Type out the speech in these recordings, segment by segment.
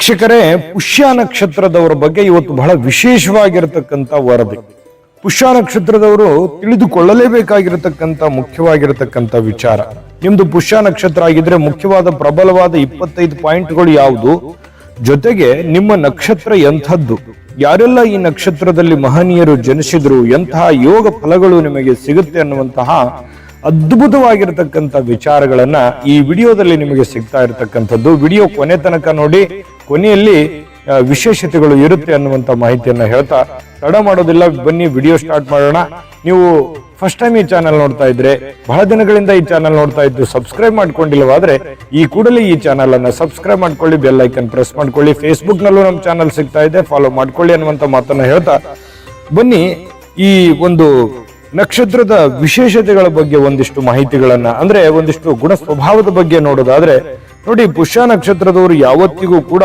ವೀಕ್ಷಕರೇ, ಪುಷ್ಯ ನಕ್ಷತ್ರದವರ ಬಗ್ಗೆ ಇವತ್ತು ಬಹಳ ವಿಶೇಷವಾಗಿರತಕ್ಕಂಥ ವರದಿ. ಪುಷ್ಯ ನಕ್ಷತ್ರದವರು ತಿಳಿದುಕೊಳ್ಳಲೇಬೇಕಾಗಿರತಕ್ಕಂಥ, ಮುಖ್ಯವಾಗಿರತಕ್ಕಂಥ ವಿಚಾರ. ನಿಮ್ದು ಪುಷ್ಯ ನಕ್ಷತ್ರ ಆಗಿದ್ರೆ ಮುಖ್ಯವಾದ, ಪ್ರಬಲವಾದ ಇಪ್ಪತ್ತೈದು ಪಾಯಿಂಟ್ಗಳು ಯಾವುದು? ಜೊತೆಗೆ ನಿಮ್ಮ ನಕ್ಷತ್ರ ಎಂಥದ್ದು? ಯಾರೆಲ್ಲ ಈ ನಕ್ಷತ್ರದಲ್ಲಿ ಮಹನೀಯರು ಜನಿಸಿದ್ರು? ಎಂತಹ ಯೋಗ ಫಲಗಳು ನಿಮಗೆ ಸಿಗುತ್ತೆ ಅನ್ನುವಂತಹ ಅದ್ಭುತವಾಗಿರತಕ್ಕಂಥ ವಿಚಾರಗಳನ್ನ ಈ ವಿಡಿಯೋದಲ್ಲಿ ನಿಮಗೆ ಸಿಗ್ತಾ ಇರತಕ್ಕಂಥದ್ದು. ವಿಡಿಯೋ ಕೊನೆ ತನಕ ನೋಡಿ, ಕೊನೆಯಲ್ಲಿ ವಿಶೇಷತೆಗಳು ಇರುತ್ತೆ ಅನ್ನುವಂತ ಮಾಹಿತಿಯನ್ನು ಹೇಳ್ತಾ, ತಡ ಮಾಡೋದಿಲ್ಲ, ಬನ್ನಿ, ವಿಡಿಯೋ ಸ್ಟಾರ್ಟ್ ಮಾಡೋಣ. ನೀವು ಫಸ್ಟ್ ಟೈಮ್ ಈ ಚಾನಲ್ ನೋಡ್ತಾ ಇದ್ರೆ, ಬಹಳ ದಿನಗಳಿಂದ ಈ ಚಾನಲ್ ನೋಡ್ತಾ ಇದ್ದು ಸಬ್ಸ್ಕ್ರೈಬ್ ಮಾಡ್ಕೊಂಡಿಲ್ಲವಾದ್ರೆ, ಈ ಕೂಡಲೇ ಈ ಚಾನಲ್ ಅನ್ನ ಸಬ್ಸ್ಕ್ರೈಬ್ ಮಾಡ್ಕೊಳ್ಳಿ, ಬೆಲ್ ಐಕನ್ ಪ್ರೆಸ್ ಮಾಡ್ಕೊಳ್ಳಿ. ಫೇಸ್ಬುಕ್ ನಲ್ಲೂ ನಮ್ಮ ಚಾನಲ್ ಸಿಗ್ತಾ ಇದೆ, ಫಾಲೋ ಮಾಡ್ಕೊಳ್ಳಿ ಅನ್ನುವಂತ ಮಾತನ್ನ ಹೇಳ್ತಾ, ಬನ್ನಿ, ಈ ಒಂದು ನಕ್ಷತ್ರದ ವಿಶೇಷತೆಗಳ ಬಗ್ಗೆ ಒಂದಿಷ್ಟು ಮಾಹಿತಿಗಳನ್ನ, ಅಂದ್ರೆ ಒಂದಿಷ್ಟು ಗುಣ ಸ್ವಭಾವದ ಬಗ್ಗೆ ನೋಡೋದಾದ್ರೆ, ನೋಡಿ, ಪುಷ್ಯ ನಕ್ಷತ್ರದವರು ಯಾವತ್ತಿಗೂ ಕೂಡ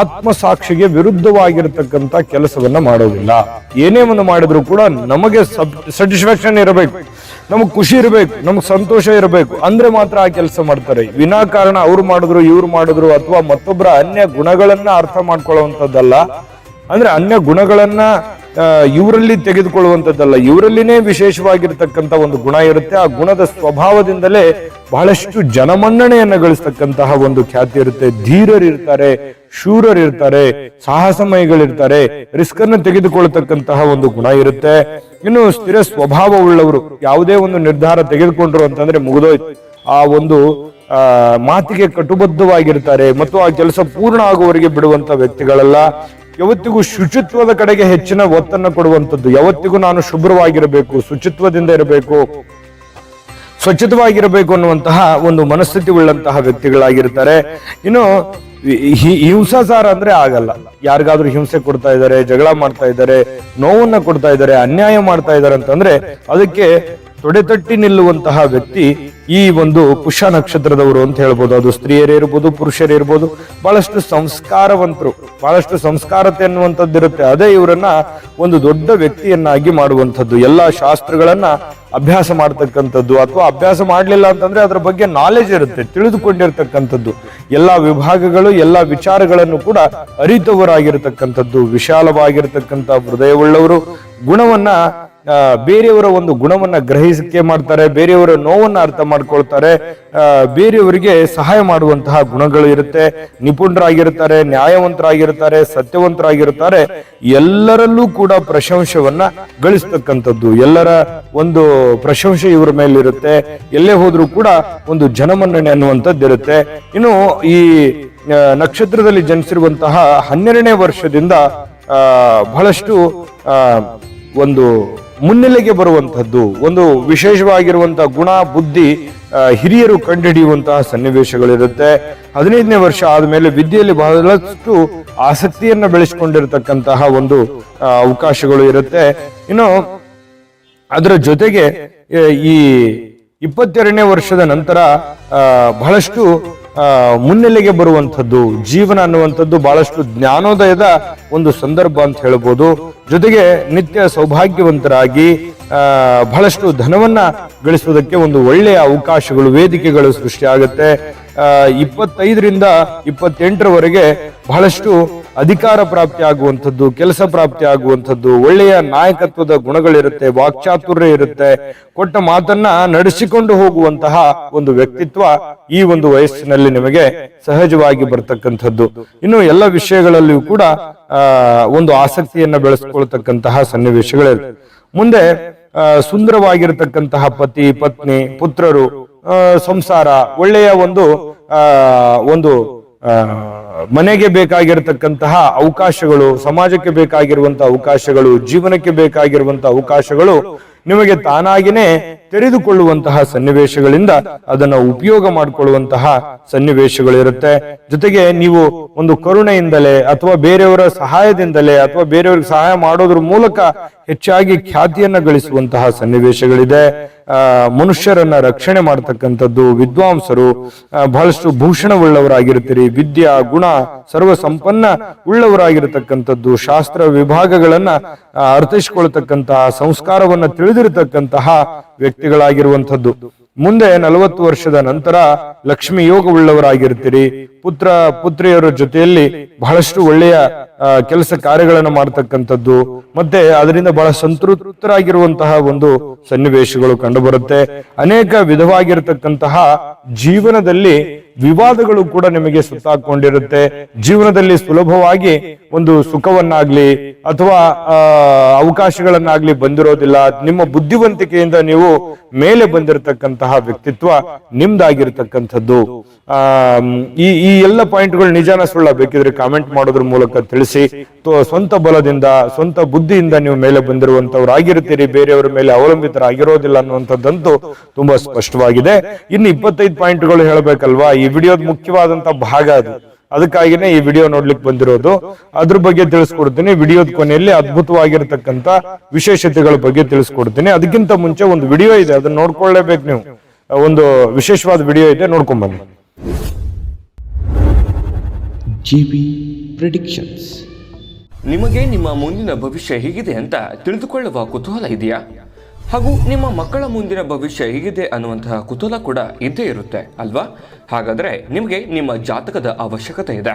ಆತ್ಮಸಾಕ್ಷಿಗೆ ವಿರುದ್ಧವಾಗಿರತಕ್ಕಂತ ಕೆಲಸವನ್ನ ಮಾಡೋದಿಲ್ಲ. ಏನೇ ಒಂದು ಮಾಡಿದ್ರು ಕೂಡ ನಮಗೆ ಸ್ಯಾಟಿಸ್ಫ್ಯಾಕ್ಷನ್ ಇರಬೇಕು, ನಮಗ್ ಖುಷಿ ಇರಬೇಕು, ನಮಗ್ ಸಂತೋಷ ಇರಬೇಕು, ಅಂದ್ರೆ ಮಾತ್ರ ಆ ಕೆಲಸ ಮಾಡ್ತಾರೆ. ವಿನಾಕಾರಣ ಅವ್ರು ಮಾಡಿದ್ರು, ಇವ್ರು ಮಾಡಿದ್ರು, ಅಥವಾ ಮತ್ತೊಬ್ಬರ ಅನ್ಯ ಗುಣಗಳನ್ನ ಅರ್ಥ ಮಾಡ್ಕೊಳ್ಳುವಂಥದ್ದಲ್ಲ, ಅಂದ್ರೆ ಅನ್ಯ ಗುಣಗಳನ್ನ ಇವರಲ್ಲಿ ತೆಗೆದುಕೊಳ್ಳುವಂಥದ್ದಲ್ಲ. ಇವರಲ್ಲಿನೇ ವಿಶೇಷವಾಗಿರ್ತಕ್ಕಂಥ ಒಂದು ಗುಣ ಇರುತ್ತೆ. ಆ ಗುಣದ ಸ್ವಭಾವದಿಂದಲೇ ಬಹಳಷ್ಟು ಜನಮನ್ನಣೆಯನ್ನು ಗಳಿಸ್ತಕ್ಕಂತಹ ಒಂದು ಖ್ಯಾತಿ ಇರುತ್ತೆ. ಧೀರರಿರ್ತಾರೆ ಶೂರರಿರ್ತಾರೆ ಸಾಹಸಮಯಗಳಿರ್ತಾರೆ ರಿಸ್ಕ್ ಅನ್ನು ತೆಗೆದುಕೊಳ್ಳತಕ್ಕಂತಹ ಒಂದು ಗುಣ ಇರುತ್ತೆ. ಇನ್ನು ಸ್ಥಿರ ಸ್ವಭಾವವುಳ್ಳವರು ಯಾವುದೇ ಒಂದು ನಿರ್ಧಾರ ತೆಗೆದುಕೊಂಡ್ರು ಅಂತಂದ್ರೆ ಮುಗಿದೋಯ್ತು. ಆ ಒಂದು, ಆ, ಮಾತಿಗೆ ಕಟುಬದ್ಧವಾಗಿರ್ತಾರೆ ಮತ್ತು ಆ ಕೆಲಸ ಪೂರ್ಣ ಆಗುವವರೆಗೆ ಬಿಡುವಂತ ವ್ಯಕ್ತಿಗಳಲ್ಲ. ಯಾವತ್ತಿಗೂ ಶುಚಿತ್ವದ ಕಡೆಗೆ ಹೆಚ್ಚಿನ ಒತ್ತನ್ನು ಕೊಡುವಂಥದ್ದು. ಯಾವತ್ತಿಗೂ ನಾನು ಶುಭ್ರವಾಗಿರಬೇಕು, ಶುಚಿತ್ವದಿಂದ ಇರಬೇಕು, ಸ್ವಚ್ಛತವಾಗಿರಬೇಕು ಅನ್ನುವಂತಹ ಒಂದು ಮನಸ್ಥಿತಿ ಉಳ್ಳಂತಹ ವ್ಯಕ್ತಿಗಳಾಗಿರ್ತಾರೆ. ಇನ್ನು ಹಿಂಸಾಚಾರ ಅಂದ್ರೆ ಆಗಲ್ಲ. ಯಾರಿಗಾದ್ರೂ ಹಿಂಸೆ ಕೊಡ್ತಾ ಇದ್ದಾರೆ, ಜಗಳ ಮಾಡ್ತಾ ಇದ್ದಾರೆ, ನೋವನ್ನ ಕೊಡ್ತಾ ಇದ್ದಾರೆ, ಅನ್ಯಾಯ ಮಾಡ್ತಾ ಇದ್ದಾರೆ ಅಂತಂದ್ರೆ ಅದಕ್ಕೆ ತೊಡೆತಟ್ಟಿ ನಿಲ್ಲುವಂತಹ ವ್ಯಕ್ತಿ ಈ ಒಂದು ಪುಷ್ಯ ನಕ್ಷತ್ರದವರು ಅಂತ ಹೇಳ್ಬೋದು. ಅದು ಸ್ತ್ರೀಯರೇ ಇರ್ಬೋದು, ಪುರುಷರೇ ಇರ್ಬೋದು, ಬಹಳಷ್ಟು ಸಂಸ್ಕಾರವಂತರು, ಬಹಳಷ್ಟು ಸಂಸ್ಕಾರತೆ ಅನ್ನುವಂಥದ್ದಿರುತ್ತೆ ಅದೇ ಇವರನ್ನ ಒಂದು ದೊಡ್ಡ ವ್ಯಕ್ತಿಯನ್ನಾಗಿ ಮಾಡುವಂಥದ್ದು, ಎಲ್ಲಾ ಶಾಸ್ತ್ರಗಳನ್ನ ಅಭ್ಯಾಸ ಮಾಡ್ತಕ್ಕಂಥದ್ದು ಅಥವಾ ಅಭ್ಯಾಸ ಮಾಡಲಿಲ್ಲ ಅಂತಂದ್ರೆ ಅದರ ಬಗ್ಗೆ ನಾಲೆಜ್ ಇರುತ್ತೆ, ತಿಳಿದುಕೊಂಡಿರ್ತಕ್ಕಂಥದ್ದು. ಎಲ್ಲಾ ವಿಭಾಗಗಳು, ಎಲ್ಲಾ ವಿಚಾರಗಳನ್ನು ಕೂಡ ಅರಿತವರಾಗಿರ್ತಕ್ಕಂಥದ್ದು, ವಿಶಾಲವಾಗಿರ್ತಕ್ಕಂಥ ಹೃದಯವುಳ್ಳವರು. ಗುಣವನ್ನ ಬೇರೆಯವರ ಒಂದು ಗುಣವನ್ನ ಗ್ರಹಿಸಿಕೆ ಮಾಡ್ತಾರೆ, ಬೇರೆಯವರ ನೋವನ್ನ ಅರ್ಥ ಮಾಡ್ಕೊಳ್ತಾರೆ ಬೇರೆಯವರಿಗೆ ಸಹಾಯ ಮಾಡುವಂತಹ ಗುಣಗಳು ಇರುತ್ತೆ. ನಿಪುಣರಾಗಿರ್ತಾರೆ, ನ್ಯಾಯವಂತರಾಗಿರ್ತಾರೆ, ಸತ್ಯವಂತರಾಗಿರ್ತಾರೆ, ಎಲ್ಲರಲ್ಲೂ ಕೂಡ ಪ್ರಶಂಸವನ್ನ ಗಳಿಸ್ತಕ್ಕಂಥದ್ದು. ಎಲ್ಲರ ಒಂದು ಪ್ರಶಂಸೆ ಇವರ ಮೇಲಿರುತ್ತೆ. ಎಲ್ಲೇ ಹೋದ್ರೂ ಕೂಡ ಒಂದು ಜನಮನ್ನಣೆ ಅನ್ನುವಂಥದ್ದು ಇರುತ್ತೆ. ಇನ್ನು ಈ ನಕ್ಷತ್ರದಲ್ಲಿ ಜನಿಸಿರುವಂತಹ ಹನ್ನೆರಡನೇ ವರ್ಷದಿಂದ ಬಹಳಷ್ಟು ಒಂದು ಮುನ್ನೆಲೆಗೆ ಬರುವಂಥದ್ದು, ಒಂದು ವಿಶೇಷವಾಗಿರುವಂತಹ ಗುಣ, ಬುದ್ಧಿ ಹಿರಿಯರು ಕಂಡುಹಿಡಿಯುವಂತಹ ಸನ್ನಿವೇಶಗಳಿರುತ್ತೆ. ಹದಿನೈದನೇ ವರ್ಷ ಆದಮೇಲೆ ವಿದ್ಯೆಯಲ್ಲಿ ಬಹಳಷ್ಟು ಆಸಕ್ತಿಯನ್ನ ಬೆಳೆಸಿಕೊಂಡಿರತಕ್ಕಂತಹ ಒಂದು ಅವಕಾಶಗಳು ಇರುತ್ತೆ. ಇನ್ನು ಅದರ ಜೊತೆಗೆ, ಈ ಇಪ್ಪತ್ತೆರಡನೇ ವರ್ಷದ ನಂತರ ಬಹಳಷ್ಟು ಮುನ್ನೆಲೆಗೆ ಬರುವಂಥದ್ದು, ಜೀವನ ಅನ್ನುವಂಥದ್ದು ಬಹಳಷ್ಟು ಜ್ಞಾನೋದಯದ ಒಂದು ಸಂದರ್ಭ ಅಂತ ಹೇಳ್ಬೋದು. ಜೊತೆಗೆ ನಿತ್ಯ ಸೌಭಾಗ್ಯವಂತರಾಗಿ ಬಹಳಷ್ಟು ಧನವನ್ನ ಗಳಿಸುವುದಕ್ಕೆ ಒಂದು ಒಳ್ಳೆಯ ಅವಕಾಶಗಳು, ವೇದಿಕೆಗಳು ಸೃಷ್ಟಿಯಾಗುತ್ತೆ. ಇಪ್ಪತ್ತೈದರಿಂದ ಇಪ್ಪತ್ತೆಂಟರವರೆಗೆ ಬಹಳಷ್ಟು ಅಧಿಕಾರ ಪ್ರಾಪ್ತಿ ಆಗುವಂಥದ್ದು, ಕೆಲಸ ಪ್ರಾಪ್ತಿ ಆಗುವಂಥದ್ದು, ಒಳ್ಳೆಯ ನಾಯಕತ್ವದ ಗುಣಗಳಿರುತ್ತೆ, ವಾಕ್ಚಾತುರ್ಯ ಇರುತ್ತೆ. ಕೊಟ್ಟ ಮಾತನ್ನ ನಡೆಸಿಕೊಂಡು ಹೋಗುವಂತಹ ಒಂದು ವ್ಯಕ್ತಿತ್ವ ಈ ಒಂದು ವಯಸ್ಸಿನಲ್ಲಿ ನಿಮಗೆ ಸಹಜವಾಗಿ ಬರ್ತಕ್ಕಂಥದ್ದು. ಇನ್ನು ಎಲ್ಲ ವಿಷಯಗಳಲ್ಲಿಯೂ ಕೂಡ ಒಂದು ಆಸಕ್ತಿಯನ್ನ ಬೆಳೆಸ್ಕೊಳ್ತಕ್ಕಂತಹ ಸನ್ನಿವೇಶಗಳಿರುತ್ತೆ ಮುಂದೆ ಸುಂದರವಾಗಿರತಕ್ಕಂತಹ ಪತಿ, ಪತ್ನಿ, ಪುತ್ರರು ಸಂಸಾರ, ಒಳ್ಳೆಯ ಒಂದು ಒಂದು ಮನೆಗೆ ಬೇಕಾಗಿರತಕ್ಕಂತಹ ಅವಕಾಶಗಳು, ಸಮಾಜಕ್ಕೆ ಬೇಕಾಗಿರುವಂತಹ ಅವಕಾಶಗಳು, ಜೀವನಕ್ಕೆ ಬೇಕಾಗಿರುವಂತಹ ಅವಕಾಶಗಳು ನಿಮಗೆ ತಾನಾಗಿನೇ ತೆರೆದುಕೊಳ್ಳುವಂತಹ ಸನ್ನಿವೇಶಗಳಿಂದ ಅದನ್ನ ಉಪಯೋಗ ಮಾಡಿಕೊಳ್ಳುವಂತಹ ಸನ್ನಿವೇಶಗಳಿರುತ್ತೆ. ಜೊತೆಗೆ ನೀವು ಒಂದು ಕರುಣೆಯಿಂದಲೇ ಅಥವಾ ಬೇರೆಯವರ ಸಹಾಯದಿಂದಲೇ ಅಥವಾ ಬೇರೆಯವ್ರಿಗೆ ಸಹಾಯ ಮಾಡೋದ್ರ ಮೂಲಕ ಹೆಚ್ಚಾಗಿ ಖ್ಯಾತಿಯನ್ನ ಗಳಿಸುವಂತಹ ಸನ್ನಿವೇಶಗಳಿದೆ. ಆ, ಮನುಷ್ಯರನ್ನ ರಕ್ಷಣೆ ಮಾಡತಕ್ಕಂಥದ್ದು ವಿದ್ವಾಂಸರು ಬಹಳಷ್ಟು ಭೂಷಣವುಳ್ಳವರಾಗಿರ್ತೀರಿ, ವಿದ್ಯಾ, ಗುಣ ಸರ್ವ ಸಂಪನ್ನ ಉಳ್ಳವರಾಗಿರತಕ್ಕಂಥದ್ದು, ಶಾಸ್ತ್ರ ವಿಭಾಗಗಳನ್ನ ಅರ್ಥೈಸಿಕೊಳ್ತಕ್ಕಂತಹ ಸಂಸ್ಕಾರವನ್ನ ತಿಳಿದಿರತಕ್ಕಂತಹ ವ್ಯಕ್ತಿಗಳಾಗಿರುವಂಥದ್ದು. ಮುಂದೆ ನಲವತ್ತು ವರ್ಷದ ನಂತರ ಲಕ್ಷ್ಮಿ ಯೋಗವುಳ್ಳವರಾಗಿರ್ತೀರಿ. ಪುತ್ರ, ಪುತ್ರಿಯರ ಜೊತೆಯಲ್ಲಿ ಬಹಳಷ್ಟು ಒಳ್ಳೆಯ ಕೆಲಸ ಕಾರ್ಯಗಳನ್ನು ಮಾಡ್ತಕ್ಕಂಥದ್ದು. ಮತ್ತೆ ಅದರಿಂದ ಬಹಳ ಸಂತೃಪ್ತರಾಗಿರುವಂತಹ ಒಂದು ಸನ್ನಿವೇಶಗಳು ಕಂಡುಬರುತ್ತೆ. ಅನೇಕ ವಿಧವಾಗಿರತಕ್ಕಂತಹ ಜೀವನದಲ್ಲಿ ವಿವಾದಗಳು ಕೂಡ ನಿಮಗೆ ಸುತ್ತಾಕೊಂಡಿರುತ್ತೆ. ಜೀವನದಲ್ಲಿ ಸುಲಭವಾಗಿ ಒಂದು ಸುಖವನ್ನಾಗ್ಲಿ ಅಥವಾ ಅವಕಾಶಗಳನ್ನಾಗ್ಲಿ ಬಂದಿರೋದಿಲ್ಲ. ನಿಮ್ಮ ಬುದ್ಧಿವಂತಿಕೆಯಿಂದ ನೀವು ಮೇಲೆ ಬಂದಿರತಕ್ಕಂತಹ ವ್ಯಕ್ತಿತ್ವ ನಿಮ್ದಾಗಿರ್ತಕ್ಕಂಥದ್ದು. ಆ ಈ ಈ ಎಲ್ಲ ಪಾಯಿಂಟ್ಗಳು ನಿಜಾನ ಸುಳ್ಳ ಬೇಕಿದ್ರೆ ಕಾಮೆಂಟ್ ಮಾಡೋದ್ರ ಮೂಲಕ ತಿಳಿಸಿ. ಸ್ವಂತ ಬಲದಿಂದ, ಸ್ವಂತ ಬುದ್ಧಿಯಿಂದ ನೀವು ಮೇಲೆ ಬಂದಿರುವಂತವ್ರಾಗಿರ್ತೀರಿ ಬೇರೆಯವರ ಮೇಲೆ ಅವಲಂಬಿತರಾಗಿರೋದಿಲ್ಲ ಅನ್ನುವಂಥದ್ದಂತೂ ತುಂಬಾ ಸ್ಪಷ್ಟವಾಗಿದೆ. ಇನ್ನು ಇಪ್ಪತ್ತೈದು ಪಾಯಿಂಟ್ಗಳು ಹೇಳಬೇಕಲ್ವಾ? ಈ ವಿಡಿಯೋದ ಮುಖ್ಯವಾದಂತ ಭಾಗ ಅದು. ಅದಕ್ಕಾಗಿನೇ ಈ ವಿಡಿಯೋ ನೋಡ್ಲಿಕ್ಕೆ ಬಂದಿರೋದು. ಅದ್ರ ಬಗ್ಗೆ ತಿಳಿಸ್ಕೊಡ್ತೀನಿ. ವಿಡಿಯೋದ ಕೊನೆಯಲ್ಲಿ ಅದ್ಭುತವಾಗಿರ್ತಕ್ಕಂತ ವಿಶೇಷತೆಗಳ ಬಗ್ಗೆ ತಿಳಿಸ್ಕೊಡ್ತೀನಿ. ಅದಕ್ಕಿಂತ ಮುಂಚೆ ಒಂದು ವಿಡಿಯೋ ಇದೆ. ಅದನ್ನ ನೋಡ್ಕೊಳ್ಳೇಬೇಕು ನೀವು. ಒಂದು ವಿಶೇಷವಾದ ವಿಡಿಯೋ ಇದೆ. ನೋಡ್ಕೊಂಡ್ ಬನ್ನಿ. GB predictions. ನಿಮಗೆ ನಿಮ್ಮ ಮುಂದಿನ ಭವಿಷ್ಯ ಹೇಗಿದೆ ಅಂತ ತಿಳಿದುಕೊಳ್ಳುವ ಕುತೂಹಲ ಇದೆಯಾ? ಹಾಗೂ ನಿಮ್ಮ ಮಕ್ಕಳ ಮುಂದಿನ ಭವಿಷ್ಯ ಹೇಗಿದೆ ಅನ್ನುವಂತಹ ಕುತೂಹಲ ಕೂಡ ಇದ್ದೇ ಇರುತ್ತೆ, ಅಲ್ವಾ? ಹಾಗಾದರೆ ನಿಮಗೆ ನಿಮ್ಮ ಜಾತಕದ ಅವಶ್ಯಕತೆ ಇದೆ.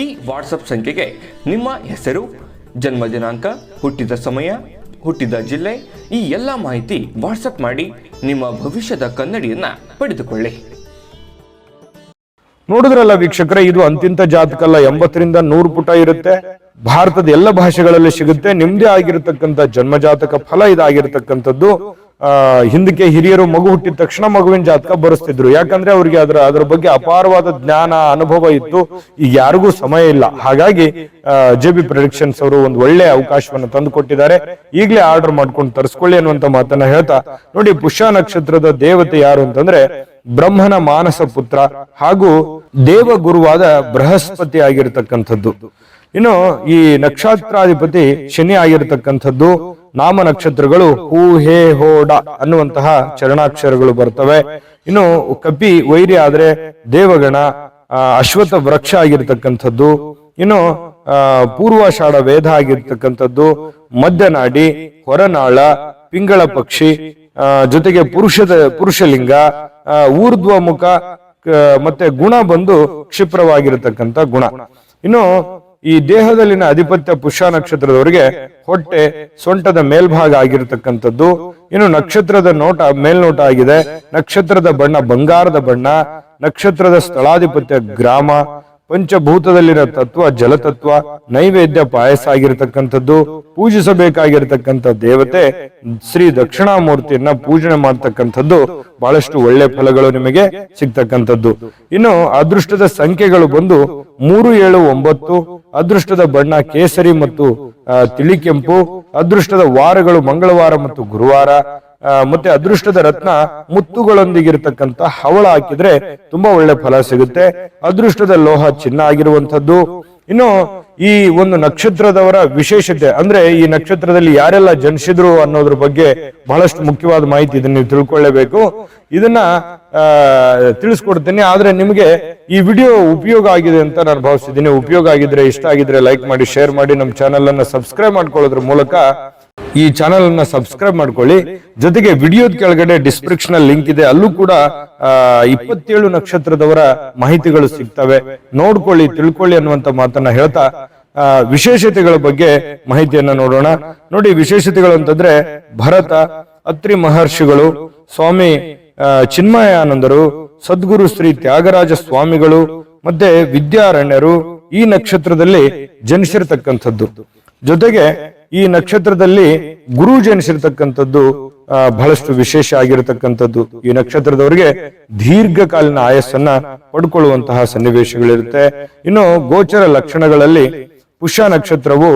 ಈ ವಾಟ್ಸಪ್ ಸಂಖ್ಯೆಗೆ ನಿಮ್ಮ ಹೆಸರು, ಜನ್ಮ ದಿನಾಂಕ, ಹುಟ್ಟಿದ ಸಮಯ, ಹುಟ್ಟಿದ ಜಿಲ್ಲೆ, ಈ ಎಲ್ಲ ಮಾಹಿತಿ ವಾಟ್ಸಪ್ ಮಾಡಿ ನಿಮ್ಮ ಭವಿಷ್ಯದ ಕನ್ನಡಿಯನ್ನ ಪಡೆದುಕೊಳ್ಳಿ. ನೋಡಿದ್ರಲ್ಲ ವೀಕ್ಷಕರೇ, ಇದು ಅಂತಿಂತ ಜಾತಕಲ್ಲ ಎಂಬತ್ತರಿಂದ ನೂರು ಪುಟ ಇರುತ್ತೆ. ಭಾರತದ ಎಲ್ಲ ಭಾಷೆಗಳಲ್ಲಿ ಸಿಗುತ್ತೆ, ನಿಮ್ದೇ ಆಗಿರತಕ್ಕಂತ ಜನ್ಮ ಜಾತಕ ಫಲ ಇದಾಗಿರ್ತಕ್ಕಂಥದ್ದು. ಹಿಂದಕ್ಕೆ ಹಿರಿಯರು ಮಗು ಹುಟ್ಟಿದ ತಕ್ಷಣ ಮಗುವಿನ ಜಾತಕ ಬರೆಸ್ತಿದ್ರು. ಯಾಕಂದ್ರೆ ಅವ್ರಿಗೆ ಅದರ ಅದರ ಬಗ್ಗೆ ಅಪಾರವಾದ ಜ್ಞಾನ, ಅನುಭವ ಇತ್ತು. ಈಗ ಯಾರಿಗೂ ಸಮಯ ಇಲ್ಲ. ಹಾಗಾಗಿ ಜೆ ಬಿ ಪ್ರೊಡಕ್ಷನ್ಸ್ ಅವರು ಒಂದು ಒಳ್ಳೆ ಅವಕಾಶವನ್ನು ತಂದು ಕೊಟ್ಟಿದ್ದಾರೆ ಈಗಲೇ ಆರ್ಡರ್ ಮಾಡ್ಕೊಂಡು ತರಿಸ್ಕೊಳ್ಳಿ ಅನ್ನುವಂತ ಮಾತನ್ನ ಹೇಳ್ತಾ, ನೋಡಿ ಪುಷ್ಯ ನಕ್ಷತ್ರದ ದೇವತೆ ಯಾರು ಅಂತಂದ್ರೆ ಬ್ರಹ್ಮನ ಮಾನಸ ಪುತ್ರ ಹಾಗೂ ದೇವ ಗುರುವಾದ ಬೃಹಸ್ಪತಿ ಆಗಿರತಕ್ಕಂಥದ್ದು. ಇನ್ನು ಈ ನಕ್ಷತ್ರಾಧಿಪತಿ ಶನಿ ಆಗಿರತಕ್ಕಂಥದ್ದು. ನಾಮ ನಕ್ಷತ್ರಗಳು ಹೂ, ಹೇ ಹೋಡ ಅನ್ನುವಂತಹ ಚರಣಾಕ್ಷರಗಳು ಬರ್ತವೆ. ಇನ್ನು ಕಪಿ ವೈರಿ ಆದ್ರೆ ದೇವಗಣ ಅಶ್ವಥ ವೃಕ್ಷ ಆಗಿರ್ತಕ್ಕಂಥದ್ದು. ಇನ್ನು ಪೂರ್ವಾಷಾಢ ವೇದ ಆಗಿರ್ತಕ್ಕಂಥದ್ದು. ಮದ್ಯನಾಡಿ ಹೊರನಾಳ, ಪಿಂಗಳ ಪಕ್ಷಿ ಜೊತೆಗೆ ಪುರುಷದ, ಪುರುಷಲಿಂಗ ಊರ್ಧ್ವ ಮುಖ ಮತ್ತೆ ಗುಣ ಬಂದು ಕ್ಷಿಪ್ರವಾಗಿರತಕ್ಕಂಥ ಗುಣ. ಇನ್ನು ಈ ದೇಹದಲ್ಲಿನ ಅಧಿಪತ್ಯ ಪುಷ್ಯ ನಕ್ಷತ್ರದವರಿಗೆ ಹೊಟ್ಟೆ ಸೊಂಟದ ಮೇಲ್ಭಾಗ ಆಗಿರತಕ್ಕಂಥದ್ದು. ಇನ್ನು ನಕ್ಷತ್ರದ ನೋಟ ಮೇಲ್ನೋಟ ಆಗಿದೆ. ನಕ್ಷತ್ರದ ಬಣ್ಣ ಬಂಗಾರದ ಬಣ್ಣ. ನಕ್ಷತ್ರದ ಸ್ಥಳಾಧಿಪತ್ಯ ಗ್ರಾಮ. ಪಂಚಭೂತದಲ್ಲಿನ ತತ್ವ, ಜಲತತ್ವ, ನೈವೇದ್ಯ, ಪಾಯಸ ಆಗಿರತಕ್ಕಂಥದ್ದು, ಪೂಜಿಸಬೇಕಾಗಿರತಕ್ಕಂಥ ದೇವತೆ ಶ್ರೀ ದಕ್ಷಿಣಾಮೂರ್ತಿಯನ್ನ ಪೂಜನೆ ಮಾಡ್ತಕ್ಕಂಥದ್ದು ಬಹಳಷ್ಟು ಒಳ್ಳೆ ಫಲಗಳು ನಿಮಗೆ ಸಿಗ್ತಕ್ಕಂಥದ್ದು. ಇನ್ನು ಅದೃಷ್ಟದ ಸಂಖ್ಯೆಗಳು ಬಂದು ಮೂರು, ಏಳು, ಒಂಬತ್ತು, ಅದೃಷ್ಟದ ಬಣ್ಣ ಕೇಸರಿ ಮತ್ತು ತಿಳಿ ಕೆಂಪು, ಅದೃಷ್ಟದ ವಾರಗಳು ಮಂಗಳವಾರ ಮತ್ತು ಗುರುವಾರ ಮತ್ತೆ ಅದೃಷ್ಟದ ರತ್ನ ಮುತ್ತುಗಳೊಂದಿಗಿರ್ತಕ್ಕಂಥ ಹವಳ ಹಾಕಿದ್ರೆ ತುಂಬಾ ಒಳ್ಳೆ ಫಲ ಸಿಗುತ್ತೆ. ಅದೃಷ್ಟದ ಲೋಹ ಚಿನ್ನ ಆಗಿರುವಂತದ್ದು ಇನ್ನು ಈ ಒಂದು ನಕ್ಷತ್ರದವರ ವಿಶೇಷತೆ, ಅಂದ್ರೆ ಈ ನಕ್ಷತ್ರದಲ್ಲಿ ಯಾರೆಲ್ಲ ಜನಿಸಿದ್ರು ಅನ್ನೋದ್ರ ಬಗ್ಗೆ ಬಹಳಷ್ಟು ಮುಖ್ಯವಾದ ಮಾಹಿತಿ ಇದನ್ನ ನೀವು ತಿಳ್ಕೊಳ್ಳೇಬೇಕು. ಇದನ್ನ ತಿಳಿಸ್ಕೊಡ್ತೀನಿ. ಆದ್ರೆ ನಿಮಗೆ ಈ ವಿಡಿಯೋ ಉಪಯೋಗ ಆಗಿದೆ ಅಂತ ನಾನು ಭಾವಿಸಿದ್ದೀನಿ ಉಪಯೋಗ ಆಗಿದ್ರೆ, ಇಷ್ಟ ಆಗಿದ್ರೆ ಲೈಕ್ ಮಾಡಿ, ಶೇರ್ ಮಾಡಿ. ನಮ್ಮ ಚಾನೆಲ್ ಅನ್ನ ಸಬ್ಸ್ಕ್ರೈಬ್ ಮಾಡ್ಕೊಳ್ಳೋದ್ರ ಮೂಲಕ ಈ ಚಾನೆಲ್ ಅನ್ನ ಸಬ್ಸ್ಕ್ರೈಬ್ ಮಾಡ್ಕೊಳ್ಳಿ. ಜೊತೆಗೆ ವಿಡಿಯೋದ ಕೆಳಗಡೆ ಡಿಸ್ಕ್ರಿಪ್ಷನ್ ಲಿಂಕ್ ಇದೆ. ಅಲ್ಲೂ ಕೂಡ ಇಪ್ಪತ್ತೇಳು ನಕ್ಷತ್ರದವರ ಮಾಹಿತಿಗಳು ಸಿಗ್ತವೆ. ನೋಡ್ಕೊಳ್ಳಿ, ತಿಳ್ಕೊಳ್ಳಿ ಅನ್ನುವಂತ ಮಾತನ್ನ ಹೇಳ್ತಾ ವಿಶೇಷತೆಗಳ ಬಗ್ಗೆ ಮಾಹಿತಿಯನ್ನ ನೋಡೋಣ. ನೋಡಿ, ವಿಶೇಷತೆಗಳು ಅಂತಂದ್ರೆ ಭರತ, ಅತ್ರಿ ಮಹರ್ಷಿಗಳು, ಸ್ವಾಮಿ ಚಿನ್ಮಯಾನಂದರು, ಸದ್ಗುರು ಶ್ರೀ ತ್ಯಾಗರಾಜ ಸ್ವಾಮಿಗಳು, ಮತ್ತೆ ವಿದ್ಯಾರಣ್ಯರು ಈ ನಕ್ಷತ್ರದಲ್ಲಿ ಜನಿಸಿರ್ತಕ್ಕಂಥದ್ದು. ಜೊತೆಗೆ ಈ ನಕ್ಷತ್ರದಲ್ಲಿ ಗುರು ಜನಿಸಿರ್ತಕ್ಕಂಥದ್ದು ಬಹಳಷ್ಟು ವಿಶೇಷ ಆಗಿರತಕ್ಕಂಥದ್ದು. ಈ ನಕ್ಷತ್ರದವರಿಗೆ ದೀರ್ಘಕಾಲೀನ ಆಯಸ್ಸನ್ನ ಪಡ್ಕೊಳ್ಳುವಂತಹ ಸನ್ನಿವೇಶಗಳಿರುತ್ತೆ. ಇನ್ನು ಗೋಚರ ಲಕ್ಷಣಗಳಲ್ಲಿ ಪುಷ್ಯ ನಕ್ಷತ್ರವು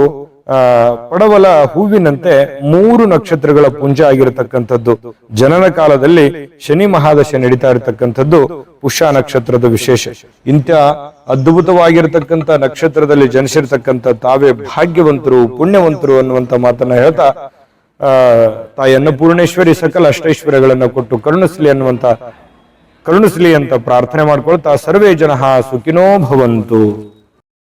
ಪಡವಲ ಹೂವಿನಂತೆ ಮೂರು ನಕ್ಷತ್ರಗಳ ಪುಂಜ ಆಗಿರತಕ್ಕಂಥದ್ದು. ಜನನ ಕಾಲದಲ್ಲಿ ಶನಿ ಮಹಾದಶೆ ನಡೀತಾ ಇರತಕ್ಕಂಥದ್ದು ಪುಷ್ಯ ನಕ್ಷತ್ರದ ವಿಶೇಷ. ಇಂಥ ಅದ್ಭುತವಾಗಿರತಕ್ಕಂಥ ನಕ್ಷತ್ರದಲ್ಲಿ ಜನಿಸಿರ್ತಕ್ಕಂಥ ತಾವೇ ಭಾಗ್ಯವಂತರು, ಪುಣ್ಯವಂತರು ಅನ್ನುವಂತ ಮಾತನ್ನ ಹೇಳ್ತಾ, ಆ ತಾಯಿ ಅನ್ನಪೂರ್ಣೇಶ್ವರಿ ಸಕಲ ಅಷ್ಟೈಶ್ವರ್ಯಗಳನ್ನ ಕೊಟ್ಟು ಕರುಣಿಸ್ಲಿ ಅನ್ನುವಂತ ಕರುಣಿಸ್ಲಿ ಅಂತ ಪ್ರಾರ್ಥನೆ ಮಾಡ್ಕೊಳ್ತಾ ಸರ್ವೇ ಜನ ಸುಖಿನೋ ಭವಂತು.